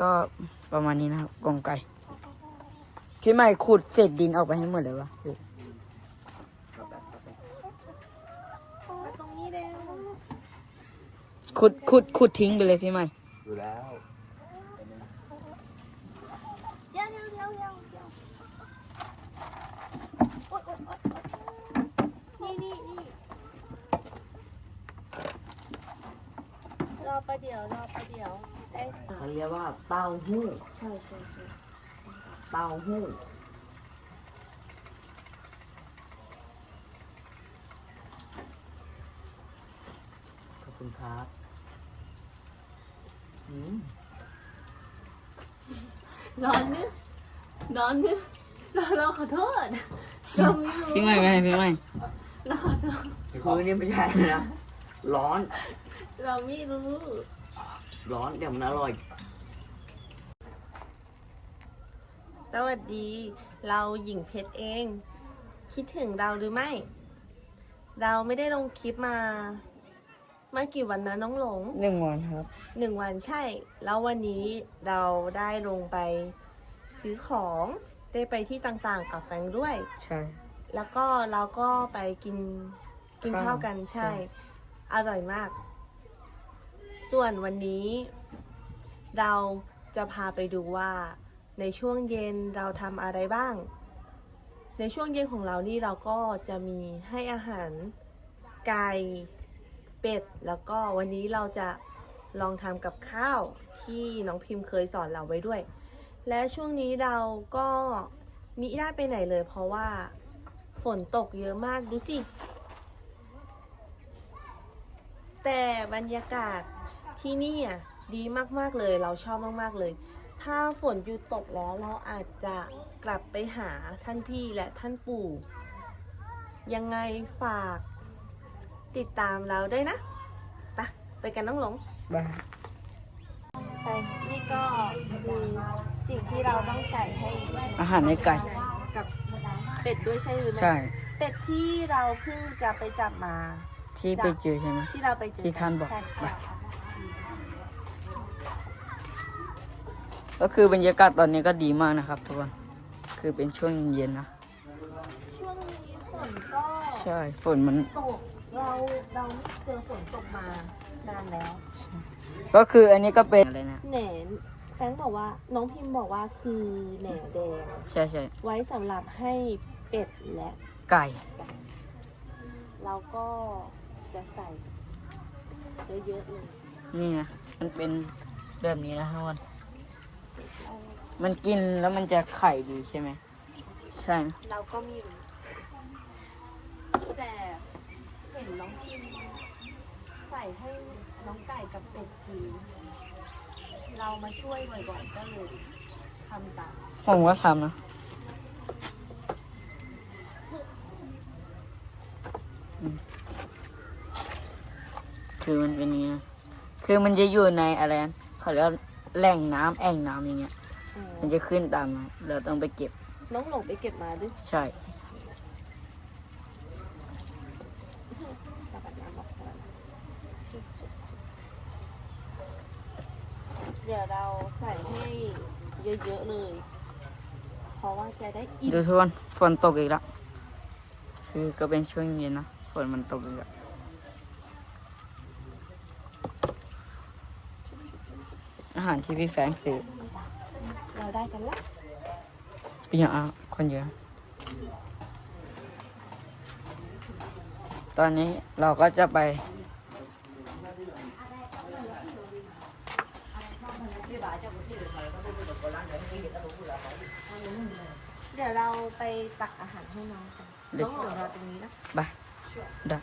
ก็ประมาณนี้นะครับกองไก่พี่ใหม่ขุดเศษดินออกไปให้หมดเลยวะขุดขุดขุดทิ้งไปเลยพี่ใหม่อยู่แล้ว เดี๋ยวเดี๋ยวเดี๋ยวเดี๋ยวเดี๋ยวโอ๊ยโอ๊ยโอ๊ยโอ๊ยนี่นี่นี่รอประเดี๋ยวรอประเดี๋ยวได้ เขาเรียกว่าเต้าหู้ ใช่ใช่ใช่เต้าหู้ ขอบคุณครับอืมร้อนนึร้อนนึเราเราขอโทษเราไม่รู้พี่ใหม่ไปไหนพี่ใหม่เราขอโทษคือนี่ไม่ใช่นะ ร้อน เราไม่รู้ ร้อนเดี๋ยวมันอร่อย สวัสดี เราหญิงเพชรเอง คิดถึงเราหรือไม่ เราไม่ได้ลงคลิปมาเมื่อกี่วันนะน้องหลงหนึ่งวันครับหนึ่งวันใช่ แล้ววันนี้เราได้ลงไปซื้อของได้ไปที่ต่างๆ กับแฟรงค์ด้วย ใช่ แล้วก็เราก็ไปกินกินข้าวข้าวกันใช่ใช่ อร่อยมาก ส่วนวันนี้ เราจะพาไปดูว่า ในช่วงเย็นเราทำอะไรบ้าง ในช่วงเย็นของเรานี่เราก็จะมีให้อาหารไก่เป็ด แล้วก็วันนี้เราจะลองทำกับข้าวที่น้องพิมพ์เคยสอนเราไว้ด้วย และช่วงนี้เราก็มิได้ไปไหนเลย เพราะว่าฝนตกเยอะมากดูสิ แต่บรรยากาศที่นี่อะดีมากๆเลยเราชอบมากๆเลย ถ้าฝนหยุดตกแล้วเราอาจจะกลับไปหาท่านพี่และท่านปู่ ยังไงฝากติดตามเราด้วยนะ ไปไปกันน้องหลงบ้าไปนี่ก็มีสิ่งที่เราต้องใส่ให้อาหารในไก่กับเป็ดด้วยใช่หรือไม่ใช่ เป็ดที่เราเพิ่งจะไปจับมา ที่ไปเจอใช่ไหมที่เราไปเจอที่ท่านบอก ใช่ ไป ก็คือบรรยากาศตอนนี้ก็ดีมากนะครับทุกคนคือเป็นช่วงเย็นๆนะช่วงนี้ฝนก็ใช่ฝนมันตกเราเราไม่เจอฝนตกมานานแล้ว ก็คืออันนี้ก็เป็นอะไรนะแหนแฟรงค์บอกว่าน้องพิมพ์บอกว่าคือแหนแดงใช่ใช่ไว้สำหรับให้เป็ดและไก่เราก็จะใส่เยอะๆเลยนี่นะมันเป็นแบบนี้นะทุกคน มันกินแล้วมันจะไข่ดีใช่ไหม ใช่นะเราก็ไม่รู้แต่เห็นน้องพิมพ์ใส่ให้น้องไก่กับเป็ดกิน เรามาช่วยบ่อยๆก็เลยทำตามผมก็ทำนะอืมคือมันเป็นอย่างนี้นะคือมันจะอยู่ในอะไรนะเขาเรียกว่าแหล่งน้ำแอ่งน้ำอย่างเงี้ย มันจะขึ้นตามมาเราต้องไปเก็บ น้องหลงไปเก็บมาด้วยใช่ สกัดน้ำออกก่อนเดี๋ยวเราใส่ให้เยอะๆเลย เพราะว่าจะได้อิ่มดูทุกคนฝนตกอีกแล้วคือก็เป็นช่วงเย็นนะฝนมันตกอีกแล้วอาหารที่พี่แฟรงค์ซื้อเรา ได้กันละเป็นอย่างอะคนเยอะ ตอนนี้เราก็จะไป เดี๋ยวเราไปตักอาหารให้น้องกันเด็กน้องหลงเราตรงนี้นะไปได้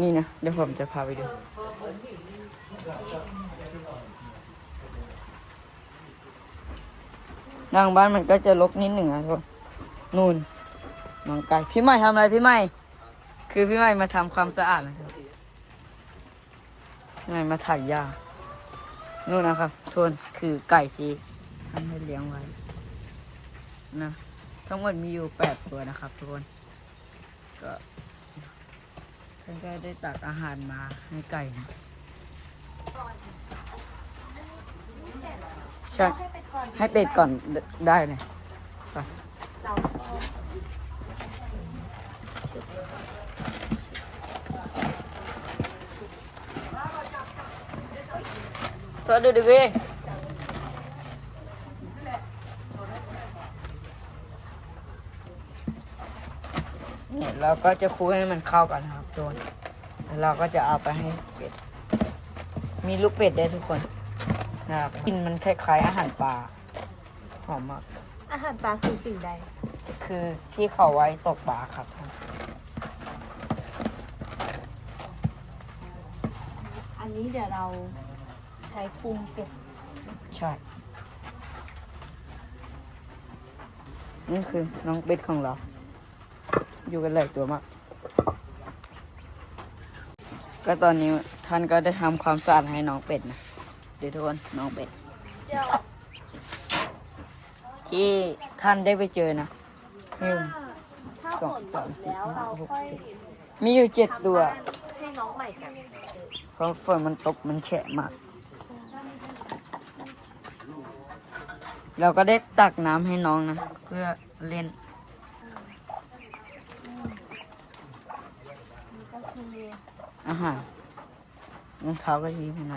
นี่นะ เดี๋ยวผมจะพาไปดูางบ้านมันก็จะลกนิดหนึ่งอะทุกนู่นน้องไก่พี่ใหม่ทำอะไรพี่ใหม่ คือพี่ใหม่มาทำความสะอาดนะครับพี่ใหม่มาถ่ายหญ้านู่นนะครับทวนคือไก่ที่ท่านให้เลี้ยงไว้นะทั้งหมดมีอยู่แปดตัวนะครับทุกคนก็ท่านก็ได้ตักอาหารมาให้ไก่นะ ใช่ ให้เป็ดก่อนได้เลยสวัสดีดิพี่เนี่ยเราก็จะคลุกให้มันเข้ากันครับทุกคนแล้วเราก็จะเอาไปให้เป็ด มีลูกเป็ดได้ทุกคน นะครับกลินมันคล้ายๆอาหารปลาหอมมากอาหารปลาคือสิ่งใด คือที่เขาไว้ตกปลาครับท่านอันนี้เดี๋ยวเราใช้ปรุงเป็ดใช่นี่คือน้องเป็ดของเรา อยู่กันหลายตัวมาก ก็ตอนนี้ท่านก็ได้ทำความสะอาดให้น้องเป็ดนะ เดี๋ยวทุกคนน้องเป็ดเดี๋ยวที่ท่านได้ไปเจอนะหนึ่งถ้าสฝองนหมสามดสี่แล้วห้าเราหกค่อยเจ็ดมีอยู่เจ็ดทำตัวบ้านให้น้องใหม่กันเพราะฝนมันตกมันแฉะมากเราก็ได้ตักน้ำให้น้องนะ เพื่อเล่นนี่ก็คืออาหารรองเท้าก็ยีข้างใน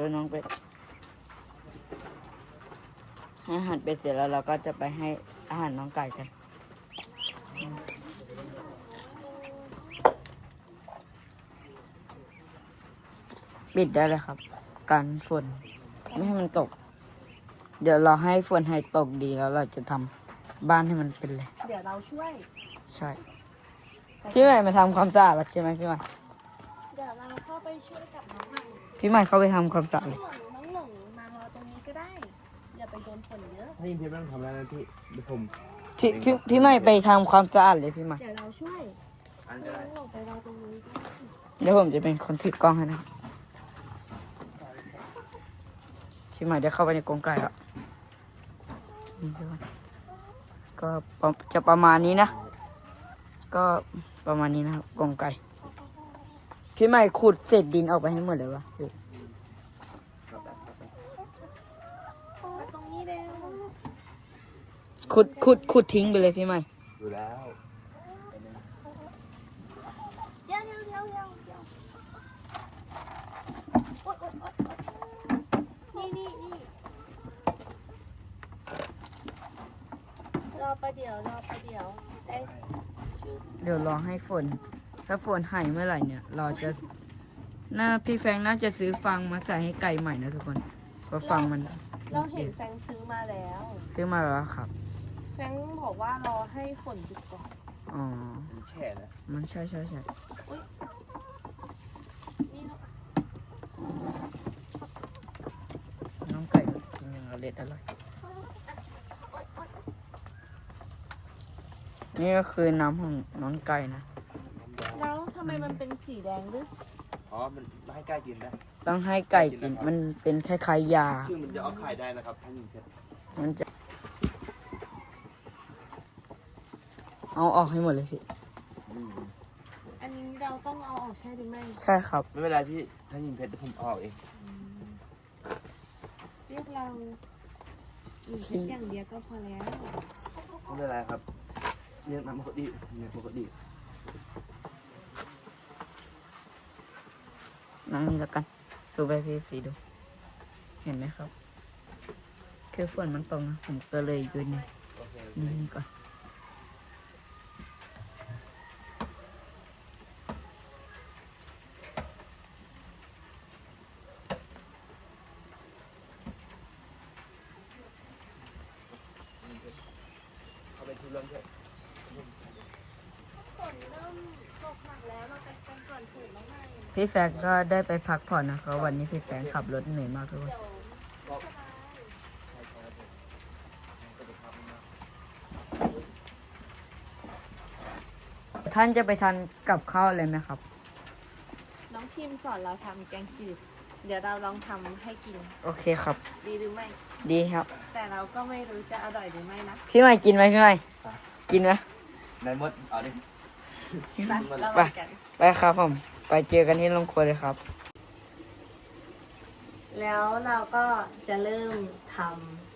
โดยน้องเป็ดให้อาหารเป็ดเสร็จแล้วเราก็จะไปให้อาหารน้องไก่กัน ปิดได้เลยครับกันฝนไม่ให้มันตก เดี๋ยวเราให้ฝนให้ตกดีแล้วเราจะทำบ้านให้มันเป็นเลย เดี๋ยวเราช่วย ใช่ พี่ใหม่มาทำความสะอาดแล้วใช่ไหมพี่ใหม่ เดี๋ยวเราเข้าไปช่วยกับน้องใหม่ พี่ใหม่เข้าไปทำความสะอาดน้เลอยงหลงน้องหลงมารอตรงนี้ก็ได้ อย่าไปโดนฝนเยอะถ้ายิงเพชรไม่ต้องทำแล้วนะพี่เดี๋ยวผมพี่พี่พี่ใหม่ไปทำความสะอาดเลยพี่ใหม่ เดี๋ยวเราช่วยอันน้จะได้องหลงไปรอตรงนี้ก็ได้เดี๋ยวผมจะเป็นคนถือกล้องให้นะครับพี่ใหม่ได้เข้าไปในกรงไก่แล้วนี่พี่ใหม่ก็ประจะประมาณนี้นะ ก็ประมาณนี้นะครับกรงไก่ พี่ใหม่ขุดเศษดินออกไปให้หมดเลยวะมาตรงนี้เร็วขุดขุดขุดทิ้งไปเลยพี่ใหม่ดูแล้วเดี๋ยวเดี๋ยวเดี๋ยวเดี๋ยวเดี๋ยวโอ๊ยโอ๊ยโอ๊ยโอ๊ยนี่นี่นี่รอประเดี๋ยวรอประเดี๋ยวได้ชุดเดี๋ยวรอให้ฝน ถ้าฝนหายเมื่อไหร่เนี่ย เราจะน่าพี่แฟงน่าจะซื้อฟังมาใส่ให้ไก่ใหม่นะทุกคนเพราะฟังมันเราเห็นแฟงซื้อมาแล้ว ซื้อมาแล้วครับ แฟงบอกว่ารอให้ฝนหยุดก่อน อ๋อ มันแช่นะมันใช่ใช่ใช่นี่เนอะน้องไก่ก็กินอย่างอร่อยอร่อย นี่ก็คือน้ำของน้องไก่นะแล้ว ทำไมมันเป็นสีแดงด้วยอ๋อ มันไม่ให้ใกล้กินนะต้องให้ไก่กิน มันเป็นคล้ายๆยา ซึ่งมันจะเอาไข่ได้นะครับถ้ายิงเพชรมันจะ เอาออกให้หมดเลยพี่อืมอันนี้เราต้องเอาออกใช่หรือไม่ใช่ครับ ไม่เป็นไรพี่ถ้ายิงเพชรเดี๋ยวผมเอาเอง เรียกเราหนึ่งพี่อย่างเดียวก็พอแล้ว ไม่เป็นไรครับเรียกน้ำปกติเรียกปกติ นั่งนี่แล้วกันสูบไปพีสีดู เห็นไหมครับ คือฝนมันตกนะผมก็เลยยืนนี่นี่ก่อน เอาไปชุดเริ่มเถอะ ฝนเริ่มตกหนักแล้วเราไปกันก่อนถูกแล้วไง พี่แฟงก็ได้ไปพักผ่อนนะครับวันนี้พี่แฟงขับรถเหนื่อยมากทุกคนท่านจะไปทานกับข้าวเลยไหมครับ น้องพิมพ์สอนเราทำแกงจืด เดี๋ยวเราลองทำให้กิน โอเคครับ ดีหรือไม่ ดีครับ แต่เราก็ไม่รู้จะอร่อยหรือไม่นะ พี่ใหม่กินไหมพี่ใหม่กินไหมนายมดเอาดิไปเราไปไปกันไปครับผม ไไปเจอกันที่โรงครัวเลยครับ แล้วเราก็จะเริ่มท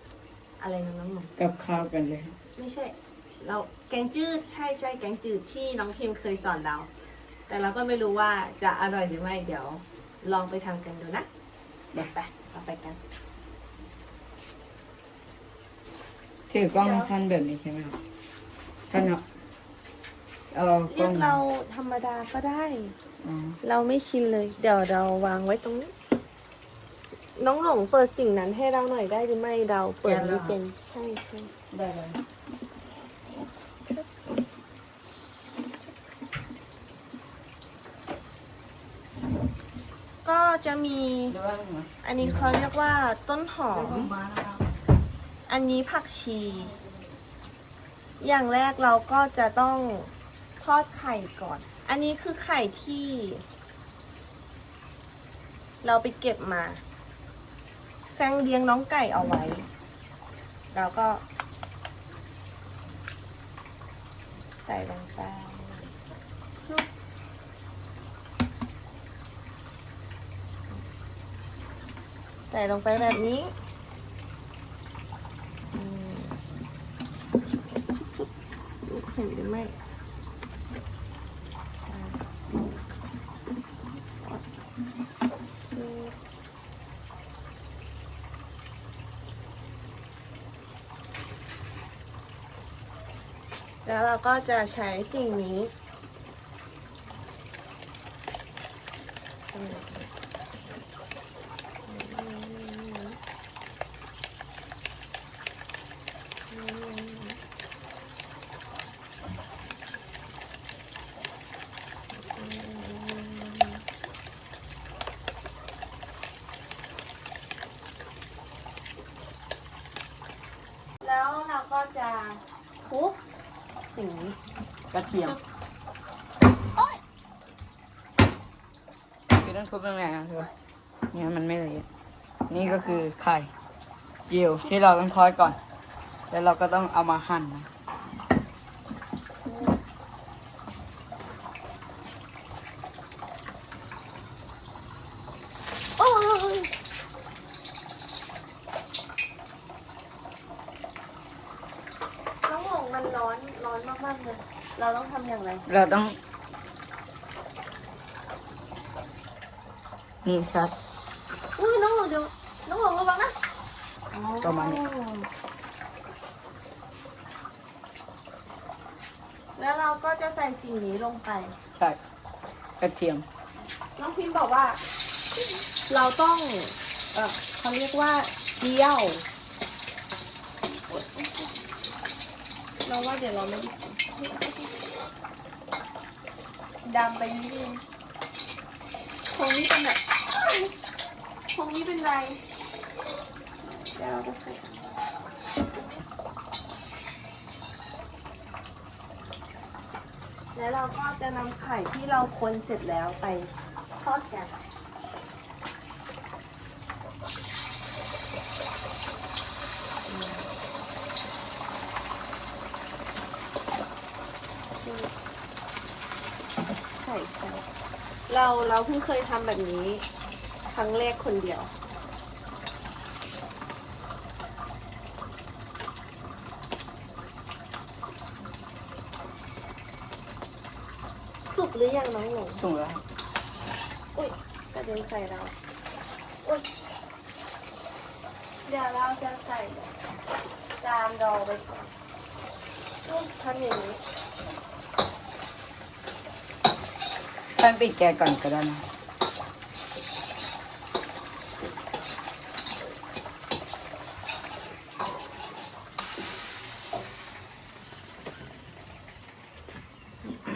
ำอะไรนะน้องหนุ่มกับข้าวกันเลย ไม่ใช่ เราแกงจืดใช่ใช่แกงจืดที่น้องพิมเคยสอนเรา แต่เราก็ไม่รู้ว่าจะอร่อยหรือไม่เดี๋ยว ลองไปทำกันดูนะเดี๋ยวไปเราไปกันถือกล้องเดี๋ยวท่านแบบนี้ใช่ไหมครับท่านเอาเอากเรีล้ยองกเราธรรมดาก็ได้อ๋อ เราไม่ชินเลย เดี๋ยวเราวางไว้ตรงนี้ น้องหลงเปิดสิ่งนั้นให้เราหน่อยได้หรือไม่เราเปิดไม่เป็นใช่ใช่ได้เลยก็จะมีเดี๋ยวว่าไงอันนี้เขาเรียกว่าต้นหอมมานะครับอันนี้ผักชี อย่างแรกเราก็จะต้องทอดไข่ก่อน อันนี้คือไข่ที่ เราไปเก็บมา แฟงเลี้ยงน้องไก่เอาไว้แล้วก็ ใส่ลงไปใส่ลงไปแบบนี้อืมลูเห็นหรือไม่อ่า แล้วเราก็จะใช้สิ่งนี้แล้วเราก็จะคลุกสิ่งนี้ กระ เทียมคือต้องทุบแรงๆนะคือเนี่ยมันไม่ละเอียดนี่ก็คือไข่เจียวที่เราต้องทอดก่อน แล้วเราก็ต้องเอามาหั่นนะโอ้ยน้องหงมันร้อน ร้อนมากๆเลย เราต้องทำอย่างไรเราต้องนี่ชัด อุ้ยน้องหงเดี๋ยวน้องหงระวังนะประมาณนี้ แล้วเราก็จะใส่สิ่งนี้ลงไป ใช่กระเทียม น้องพิมพ์บอกว่า เราต้อง เออเขาเรียกว่าเจียว เราว่าเดี๋ยวเราไม่ได้ ดำไปนิดนึงคงนี้เป็นแบบคงนี้เป็นไรเดี๋ยวเราจะใส่แล้วเราก็จะนำไข่ที่เราคนเสร็จแล้วไปทอดแช่ ใส่ใส่เราเราเพิ่งเคยทำแบบนี้ ครั้งแรกคนเดียว สุกหรือยังน้องหลงถูกแล้วอุ้ยกระเด็นใส่เราอุ้ยเดี๋ยวเราจะใส่จานรอไปก่อนนี่ทำอย่างนี้ ท่านปิดแกสก่อนก็ได้นะ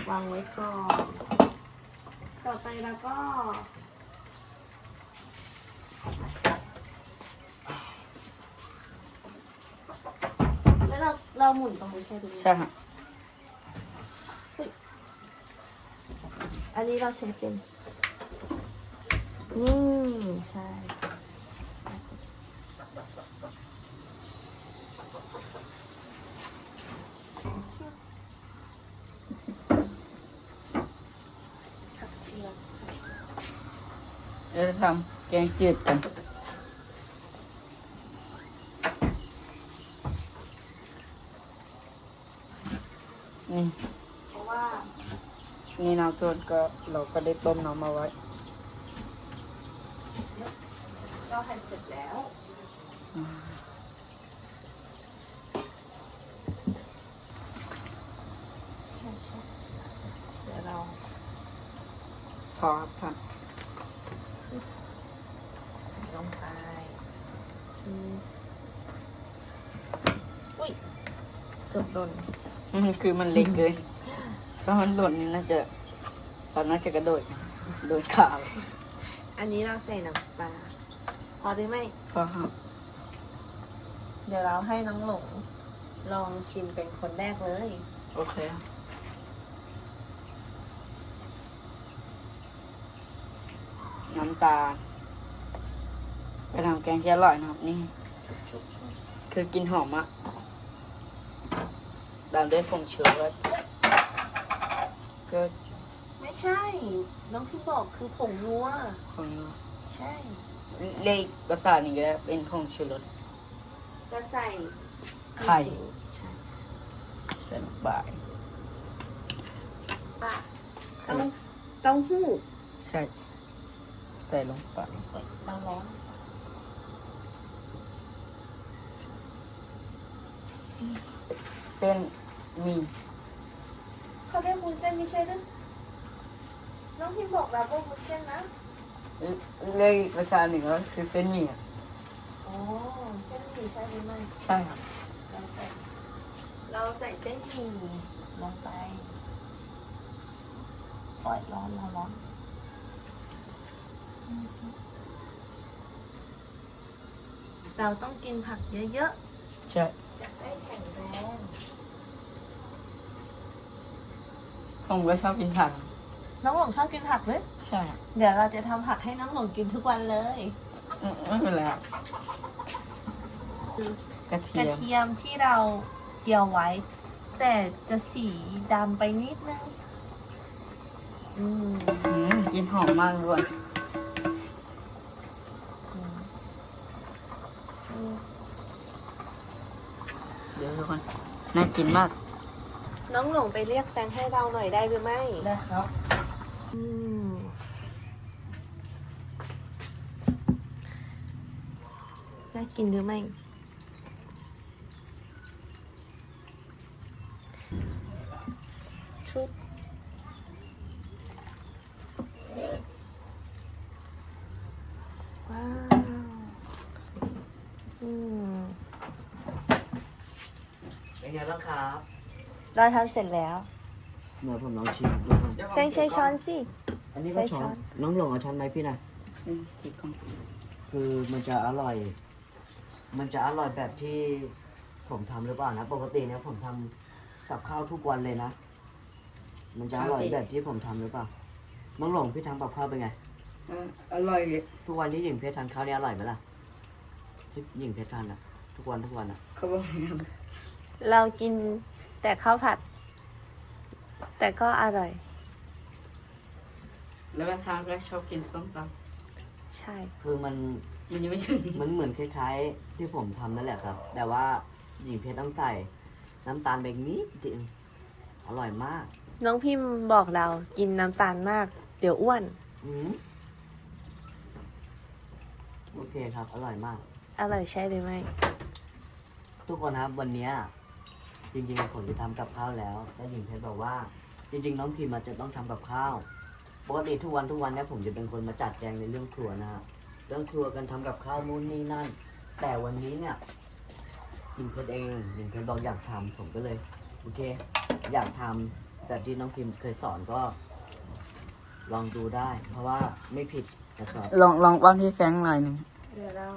วางไว้ก่อน ต่อไปแล้วก็แล้วเราเราหมุนตรงนี้ใช่ไหม ใช่ฮะ อันนี้เราใช้เป็น นี่ใช่ผักชีเราใส่เราจะทำแกงจืดกันนี่ นี่น้ำต้นก็เราก็ได้ต้มน้ำมาไว้เราหั่นเสร็จแล้วใช่ใช่เดี๋ยวเราพอครับท่านใส่ลงไปอืมอุ้ย เกือบโดนอืมคือมันเล็กเลย ถ้ามันหล่นนี่น่าจะตอนน่าจะกระโดดนะโดดขาเลยอันนี้เราใส่น้ำปลาพอหรือไม่ พอครับเดี๋ยวเราให้น้องหลงลองชิมเป็นคนแรกเลย โอเคครับน้ำตาลไปทำแกงที่อร่อยนะครับนี่ คือกินหอมอะตามด้วยผงชูรส ก็ไม่ใช่ น้องพี่บอกคือผงนัวผงนัวใช่ เลขภาษานี้ก็ได้เป็นผงชูรส จะใส่ไข่ใช่ใส่ลงไปปะเต้าเต้าหู้ใช่ ใส่ลงไปเอ้ยเราร้อนเส้นหมี เขาเรียกวุ้นเส้นไม่ใช่หรือน้องพี่บอกเราว่าวุ้นเส้นนะเลขภาษาหนึ่งก็คือเส้นหมี่อะอ๋อเส้นหมี่ใช่หรือไม่ใช่ครับเราใส่เราใส่เส้นหมี่ลงไปปล่อยร้อนร้อนร้อนเราต้องกินผักเยอะใช่ๆจะได้แข็งแรง ผมก็ชอบกินผัก น้องหลงชอบกินผักไหมใช่ครับเดี๋ยวเราจะทำผักให้น้องหลงกินทุกวันเลยอืมไม่เป็นไรครับกระเทีกระยมเทียมที่เราเจียวไว้ แต่จะสีดำไปนิดนึงอืมอืมกินหอมมากด้วยอืมเดี๋ยวทุกคนน่ากินมาก น้องหลงไปเรียกแฟนให้เราหน่อยได้หรือไม่ ได้ครับอืมน่ากินหรือไม่ ชุบว้าว อืม เป็นไงบ้างครับ เราทำเสร็จแล้วเมื่อผมลองชิมบ้างแฟงใช้ช้อนสิ อันนี้ก็ใช้ช้ช้ออนนน้องหลงเอาช้อนไหมพี่นะอืมจิกก่อนคือมันจะอร่อย มันจะอร่อยแบบที่ผมทำหรือเปล่านะ ปกติเนี่ยผมทำกับข้าวทุกวันเลยนะ มันจะอร่อยแบบที่ผมทำหรือเปล่า น้องหลงพี่ทำกับข้าวเป็นไง เอออร่อยเลยทุกวันที่หญิงเพชรทานข้าวเนี่ยอร่อยไหมล่ะที่หญิงเพชรทานอะทุกวันทุกวันอะเขาบอกอย่างนั้นเรากิน แต่ข้าวผัด แต่ก็อร่อย แล้วก็ทางก็ชอบกินส้มตใช่ คือมันำมันยังไม่ถึงมันเหมือนคล้าย ๆ ที่ผมทำนั่นแหละครับ แต่ว่าหญิงเพชรต้องใส่ น้ำตาลไปนิดเดียวอร่อยมาก น้องพิมพ์บอกเรากินน้ำตาลมาก เดี๋ยวอ้วน อืมโอเคครับ อร่อยมาก อร่อยใช่หรือไม่ ทุกคนครับวันเนี้ย จริงๆผมจะทำกับข้าวแล้วแต่หญิงเพชรบอกว่า จริง ๆ น้องพิมอาจจะต้องทำกับข้าว ปกติทุกวันทุกวันเนี่ยผมจะเป็นคนมาจัดแจงในเรื่องครัวนะฮะเรื่องครัวกันทำกับข้าวนู่นนี่นั่น แต่วันนี้เนี่ยหญิงเพชรเองหญิงเพชรบอกอยากทำผมก็เลยโอเค อยากทำแบบที่น้องพิมเคยสอนก็ ลองดูได้ เพราะว่าไม่ผิดนะครับ ลองลองป้อนพี่แฟรงค์หน่อยหนึ่งเดี๋ยวเรา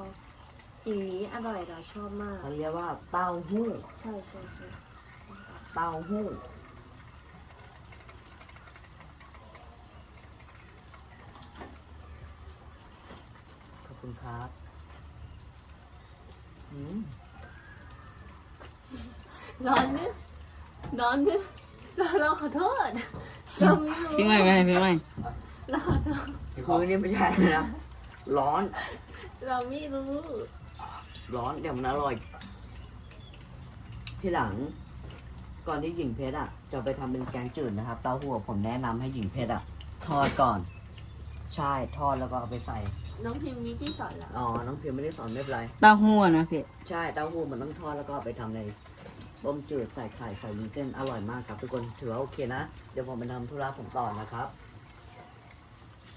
สีนี้อร่อยเราชอบมากเขาเรียกว่าเต้าหู้ ใช่ใช่ใช่ เต้าหู้ขอบคุณครับอืมร้อนนึร้อนนึเราเราขอโทษ เราไม่รู้พี่ใหม่พี่ใหม่พี่ใหม่เราขอโทษคือนี่ไม่ใช่เลยนะร้อน เราไม่รู้ ร้อนเดี๋ยวมันอร่อย ที่หลัง ก่อนที่หญิงเพชรอะ จะไปทำเป็นแกงจืดนะครับ เต้าหู้ผมแนะนำให้หญิงเพชรอะ ทอดก่อน ใช่ ทอดแล้วก็เอาไปใส่ น้องพิมพ์มีที่สอนแล้วอ๋อ น้องเพียวไม่ได้สอนไม่เป็นไรเต้าหู้อะนะพี่ใช่ เต้าหู้มันต้องทอดแล้วก็เอาไปทำในต้มจืดใส่ไข่ใส่วุ้นเส้นอร่อยมากครับทุกคนถือว่าโอเคนะ เดี๋ยวผมไปทำธุระผมต่อนะครับ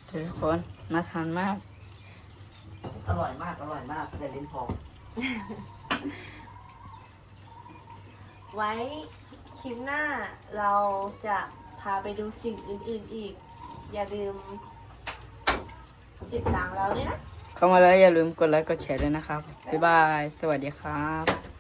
ทุกคนน่าทานมาก อร่อยมากอร่อยมากแต่ลิ้นพองไว้ค ลิปหน้าเราจะพาไปดูสิ่งอื่น ๆอีก อย่าลืมติดตามเราด้วยนะ เข้ามาแล้วอย่าลืมกดไลค์กดแชร์ด้วยนะครับ บ๊ายบาย สวัสดีครับ